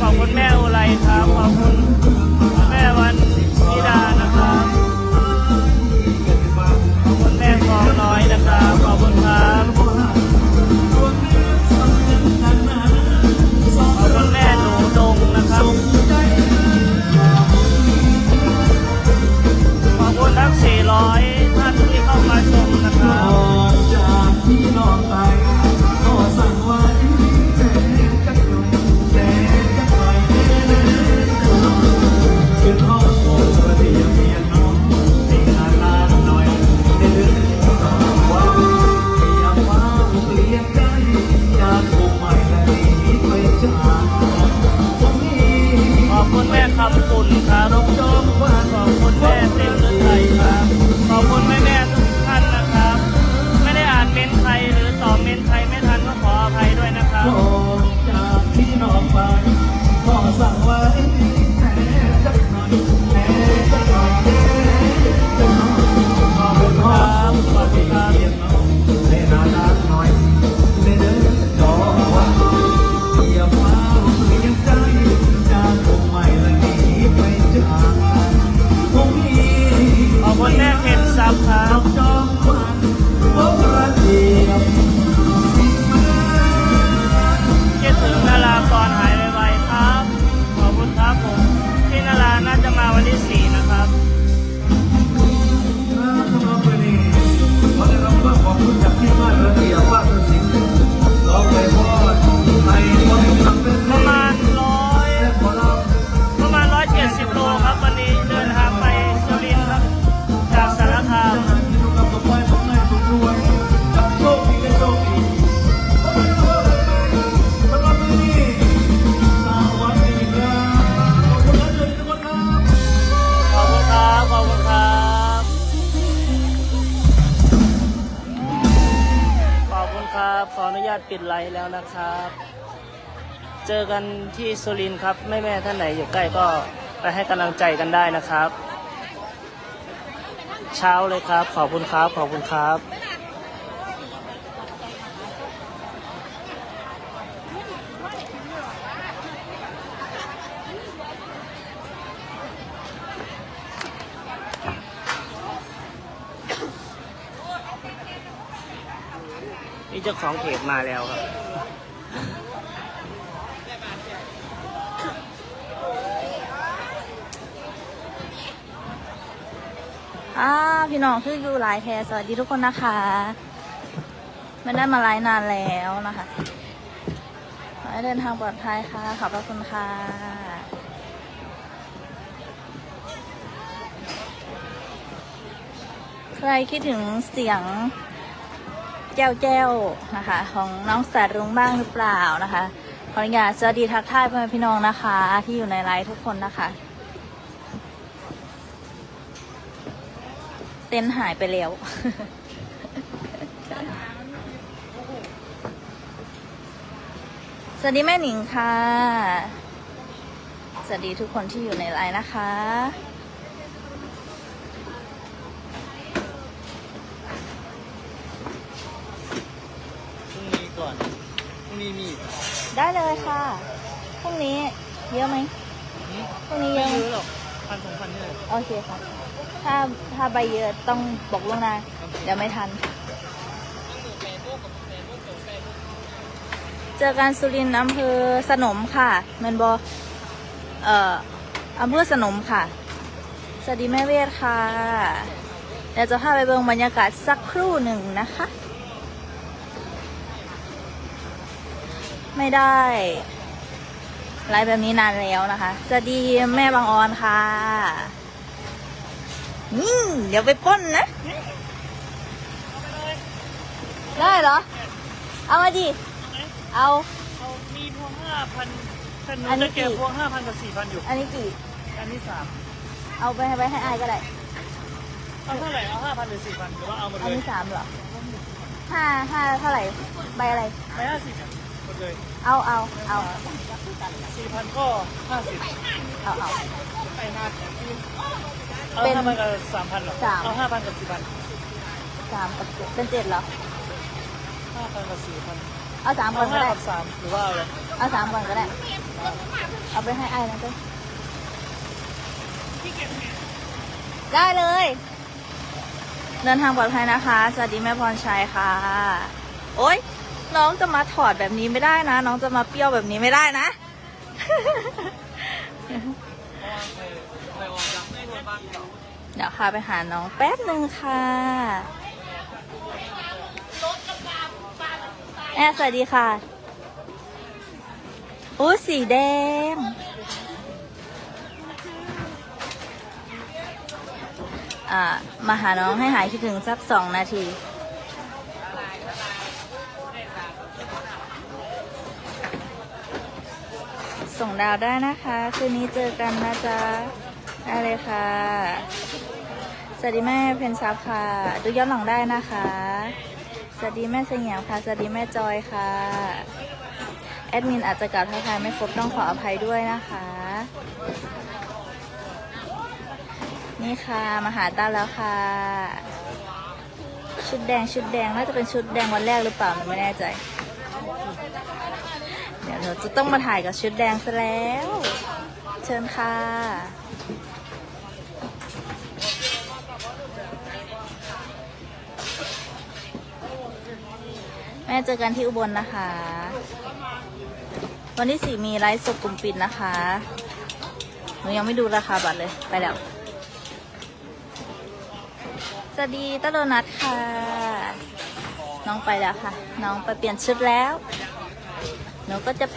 ขอบคุณแม่อุไรครับขอบคุณ ยด้วยนะครับโอจากพี่นองไปขอสั่งไว้แม่จักหน่อยแม่จักหน่อยแม่จักหน่อยขอบคุณครับขอบคุณครับในนาดาหน่อยในเดินจอว่าอย่าฟ้าเรียงใจจากคงไม่ละหนีไปจากคงมีขอบคุณแม่เพนซับครับาตปิดไลฟ์แล้วนะครับ เจอกันที่สุรินทร์ครับแม่แม่ท่านไหนอยู่ใกล้ก็ไปให้กำลังใจกันได้นะครับ เช้าเลยครับ ขอบคุณครับ ขอบคุณครับ จ้าของเพจมาแล้วครับ อ่าพี่น้องคืออยู่ไลน์แทสวัสดีทุกคนนะคะ ไม่ได้มาไลน์นานแล้วนะคะขอให้เดินทางปลอดภัยค่ะ ขอบพระคุณค่ะใครคิดถึงเสียง แจ้วแจ้วๆนะคะ ของน้องแสัตว์รุ้งบ้างหรือเปล่านะคะขออนุญาตสวัสดีทักทายพ่อพี่น้องนะคะ ที่อยู่ในไลน์ทุกคนนะคะ เต็นหายไปแล้วสวัสดีแม่หนิงค่ะ สวัสดีทุกคนที่อยู่ในไลน์นะคะ พรุ่งนี้ก่อน พรุ่งนี้มี ได้เลยค่ะ พรุ่งนี้เยอะไหม พรุ่งนี้เยไม่อะไหมเยอะหรอกพันสองพันนี่เลยโอเคค่ะ ถ้าถ้าใบเยอะต้องบอกล่วงหน้า เดี๋ยวไม่ทัน เจอกันสุรินทร์อำเภอสนมค่ะแมนบอเอ่ออำเภอสนมค่ะ สวัสดีแม่เวทค่ะ เดี๋ยวจะพาไปเบิ่งบรรยากาศสักครู่หนึ่งนะคะ ไม่ได้ไลฟ์แบบนี้นานแล้วนะคะสวัสดีแม่บางออนค่ะนี่เดี๋ยวไปปล้นนะ ได้เหรอ เอามาดิ เอา เขามีพวงห้าพันแต่หนูอันนี้จะเก็บกี่ พวงห้าพันกับสี่พันอยู่ อันนี้กี่ อันที่สามเอาไปให้ไปให้อายก็ได้ เอาเท่าไหร่ เอาห้าพันหรือสี่พันหรือว่าเอาหมดอันเลยนี้สามเหรอห้าห้าเท่าไหร่ ใบอะไรไม่ห้าสิบ เนี่ยหมดเลยเอาเอาเอาสี่พันก็ห้าสิบเอาเอาไปห้าเอาเป็นห้าพันกับสามพันหรอสามเอาห้าพันกับสี่พันสามกับเจ็ดเป็นเจ็ดเหรอห้าพันกับสี่พันเอาสามก่เอาอนก็ห้าได้กับสามหรือว่าเอาอะไรเอาสามก่อนก็ได้ เอาไปให้อายนะเจ้ได้เลยเดินทางปลอดภัยนะคะ สวัสดีแม่พรชัยค่ะ โอ๊ย น้องจะมาถอดแบบนี้ไม่ได้นะ น้องจะมาเปรี้ยวแบบนี้ไม่ได้นะ เดี๋ยวพาไปหาน้องแป๊บหนึ่งค่ะแอบสวัสดีค่ะโอ้สีแดง อ่า มาหาน้องให้หายคิดถึงสักสองนาที ส่งดาวได้นะคะ คืนนี้เจอกันนะจ๊ะได้เลยค่ะ สวัสดีแม่เพนซับค่ะ ดูย้อนหลังได้นะคะ สวัสดีแม่เสงี่ยมค่ะ สวัสดีแม่จอยค่ะ แอดมินอาจจะกล่าวทักทายไม่ครบต้องขออภัยด้วยนะคะ นี่ค่ะมาหาต้าแล้วค่ะ ชุดแดงชุดแดงน่าจะเป็นชุดแดงวันแรกหรือเปล่าไม่แน่ใจ เดี๋ยวเราจะต้องมาถ่ายกับชุดแดงซะแล้ว เชิญค่ะ แม่เจอกันที่อุบลนะคะ วันที่สี่มีไลฟ์สดกลุ่มปิดนะคะ หนูยังไม่ดูราคาบัตรเลย ไปแล้ว สวัสดีต้าโดนัทค่ะ น้องไปแล้วค่ะ น้องไปเปลี่ยนชุดแล้ว หนูก็จะไป